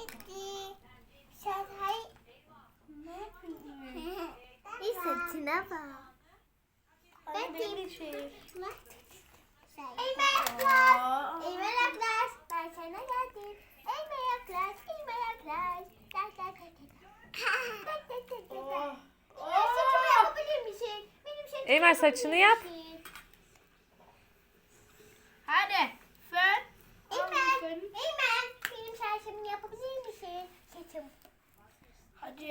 Bir saçına bak. Ben de şey. Ey meyaklar. Ey meyaklar. Ben sana geldim. Ey meyaklar. Ey meyaklar. Gel gel gel gel. Oh. Ben saçımı yapabilir misin? Benim saçımı Eymen, saçını yap. Hadi. Fön. Eymen, Eymen, benim saçımı yapabilir Saçım. Hadi.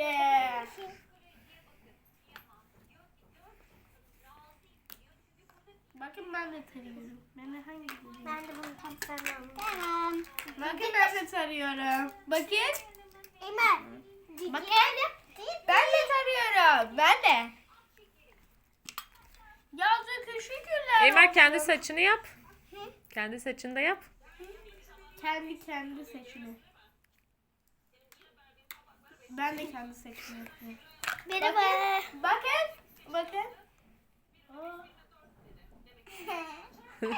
Bakın ben de tarıyorum. Ben de hangi tarıyorum? Ben de bunu tam sevmem. Tamam. Bakın ben de tarıyorum. Bakın. Eymen. Bakın. Ben de tarıyorum. Ben de. Yazı küçük güller. Eymen kendi saçını yap. Kendi saçını da yap. Kendi kendi saçını. Ben de kendi yapıyorum. Merhaba. Bakın. Bakın.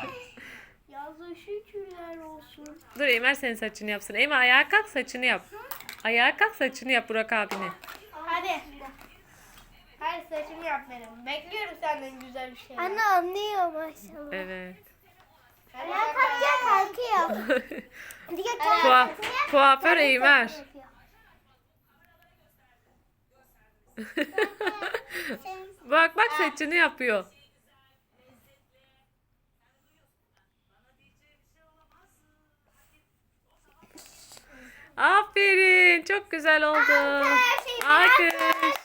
Yazı şükürler olsun. Dur Eymen senin saçını yapsın. Eymen ayağa kalk saçını yap. Ayağa kalk saçını yap Burak abine. Hadi. Hadi saçımı yap benim. Bekliyorum senden güzel bir şey. Anne anlıyor maşallah. Evet. Kalkıyor kalkıyor. Hadi gel kalk. Kuaf, kuaför Eymen. bak bak saçını yapıyor. Aferin. Çok güzel oldu. Alkış.